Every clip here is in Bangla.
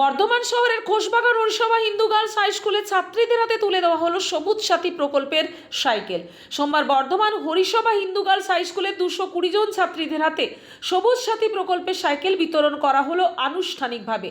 বর্ধমান শহরের খোশবাগান ওরসভা হিন্দু গার্লস হাই স্কুলের ছাত্রীদের হাতে তুলে দেওয়া হলো সবুজ সাথী প্রকল্পের সাইকেল। সোমবার বর্ধমান হরিসভা হিন্দু গার্লস হাই স্কুলের দুশো কুড়ি জন ছাত্রীদের হাতে সবুজ সাথী প্রকল্পের সাইকেল বিতরণ করা হলো আনুষ্ঠানিকভাবে।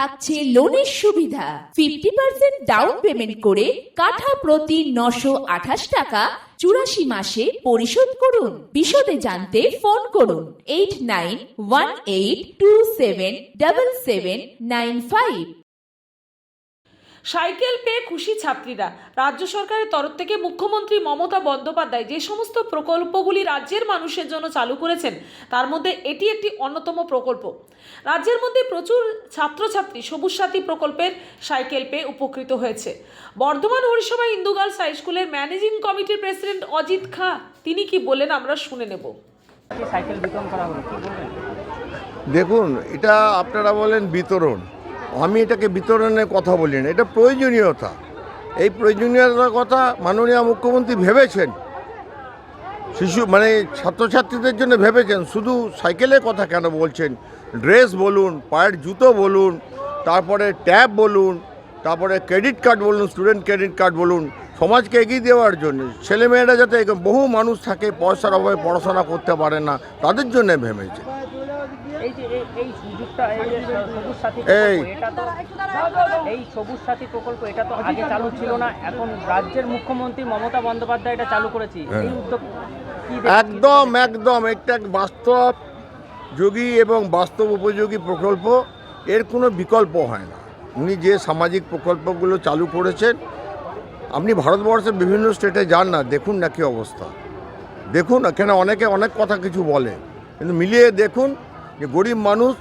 থাকছে লোনের সুবিধা। ফিফটি পার্সেন্ট ডাউন পেমেন্ট করে কাঠা প্রতি নশো আঠাশ টাকা চুরাশি মাসে পরিশোধ করুন। বিশদে জানতে ফোন করুন eight nine one eight two seven double seven nine five cycle পেয়ে খুশি ছাত্রীরা। রাজ্য সরকারের তরফ থেকে মুখ্যমন্ত্রী মমতা বন্দ্যোপাধ্যায় যে সমস্ত প্রকল্পগুলি রাজ্যের মানুষের জন্য চালু করেছেন তার মধ্যে এটি একটি অন্যতম প্রকল্প। রাজ্যের মধ্যে প্রচুর ছাত্রছাত্রী সবুজ সাথী প্রকল্পের সাইকেল পেয়ে উপকৃত হয়েছে। বর্ধমান হরিসভা হিন্দু গার্লস হাই স্কুলের ম্যানেজিং কমিটির প্রেসিডেন্ট অজিত খাঁ তিনি কি বলেন আমরা শুনে নেব। সাইকেল বিতরণ করা হলো দেখুন এটা আপনারা বলেন বিতরণ। আমি এটাকে বিতরণের কথা বলি না, এটা প্রয়োজনীয়তা। এই প্রয়োজনীয়তার কথা মাননীয় মুখ্যমন্ত্রী ভেবেছেন। শিশু মানে ছাত্রছাত্রীদের জন্য ভেবেছেন, শুধু সাইকেলের কথা কেন বলছেন? ড্রেস বলুন, পায়ের জুতো বলুন, তারপরে ট্যাব বলুন, তারপরে ক্রেডিট কার্ড বলুন, স্টুডেন্ট ক্রেডিট কার্ড বলুন, সমাজকে এগিয়ে দেওয়ার জন্য। ছেলেমেয়েরা যাতে বহু মানুষ থাকে, পয়সার অভাবে পড়াশোনা করতে পারে না, তাদের জন্য ভেবেছে এই সুযোগটা এই যে সবুজ সাথী এই। প্রকল্প এটা তো এই সবুজ সাথী প্রকল্প এটা তো আগে চালু ছিল না। এখন রাজ্যের মুখ্যমন্ত্রী মমতা বন্দ্যোপাধ্যায় এটা চালু করেছি। হ্যাঁ। এই উদ্যোগ একদম একদম। একটা বাস্তব যোগী এবং বাস্তব উপযোগী প্রকল্প এর কোনো বিকল্প হয় না। উনি যে সামাজিক প্রকল্পগুলো চালু করেছেন আপনি ভারতবর্ষের বিভিন্ন স্টেটে যান না দেখুন না কি অবস্থা। দেখুন এখানে অনেকে অনেক কথা কিছু বলে কিন্তু মিলিয়ে দেখুন যে গরিব মানুষ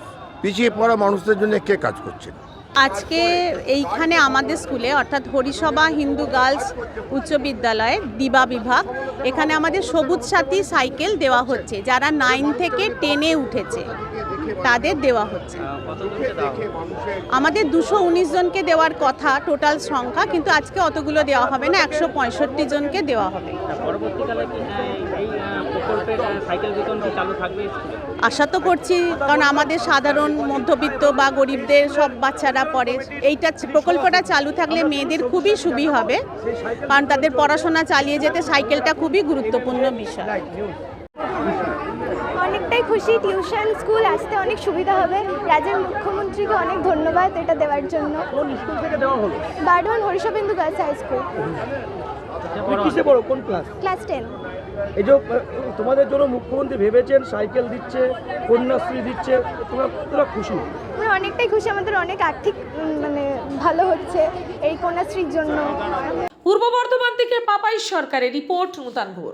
পিছিয়ে পড়া মানুষদের জন্য কে কাজ করছে? আজকে এইখানে আমাদের স্কুলে, অর্থাৎ হরিসভা হিন্দু গার্লস উচ্চ বিদ্যালয়ে দিবা বিভাগ, এখানে আমাদের সবুজ সাথী সাইকেল দেওয়া হচ্ছে। যারা নাইন থেকে টেনে উঠেছে, তাদের দেওয়া হচ্ছে? আমাদের দুশো উনিশ জনকে দেওয়ার কথা টোটাল সংখ্যা, কিন্তু আজকে অতগুলো দেওয়া হবে না, একশো পঁয়ষট্টি জনকে দেওয়া হবে। পরবর্তীকালে এই প্রকল্পের সাইকেল চালু থাকবে আশা তো করছি, কারণ আমাদের সাধারণ মধ্যবিত্ত বা গরিবদের সব বাচ্চারা পড়ে। এইটা প্রকল্পটা চালু থাকলে মেয়েদের খুবই সুবি হবে, কারণ তাদের পড়াশোনা চালিয়ে যেতে সাইকেলটা খুবই গুরুত্বপূর্ণ বিষয়। অনেকটাই খুশি টিউশন স্কুল আসতে অনেক সুবিধা হবে। রাজ্যের মুখ্যমন্ত্রীকে অনেক ধন্যবাদ এটা দেওয়ার জন্য। কোন স্কুল থেকে দেওয়া হলো? বার্ডওয়ান হরিশবেন্দু গার্লস হাই স্কুল। কিসে পড়ো? কোন ক্লাস ক্লাস টেন। এই যে তোমাদের জন্য মুখ্যমন্ত্রী ভেবেছেন সাইকেল দিচ্ছে কন্যাশ্রী দিচ্ছে তোমরা তোমরা খুশি? আমরা অনেকটাই খুশি আমাদের অনেক আর্থিক মানে ভালো হচ্ছে এই কন্যাশ্রীর জন্য। পূর্ব বর্ধমান থেকে পাপাই সরকারের রিপোর্ট নূতন ভোর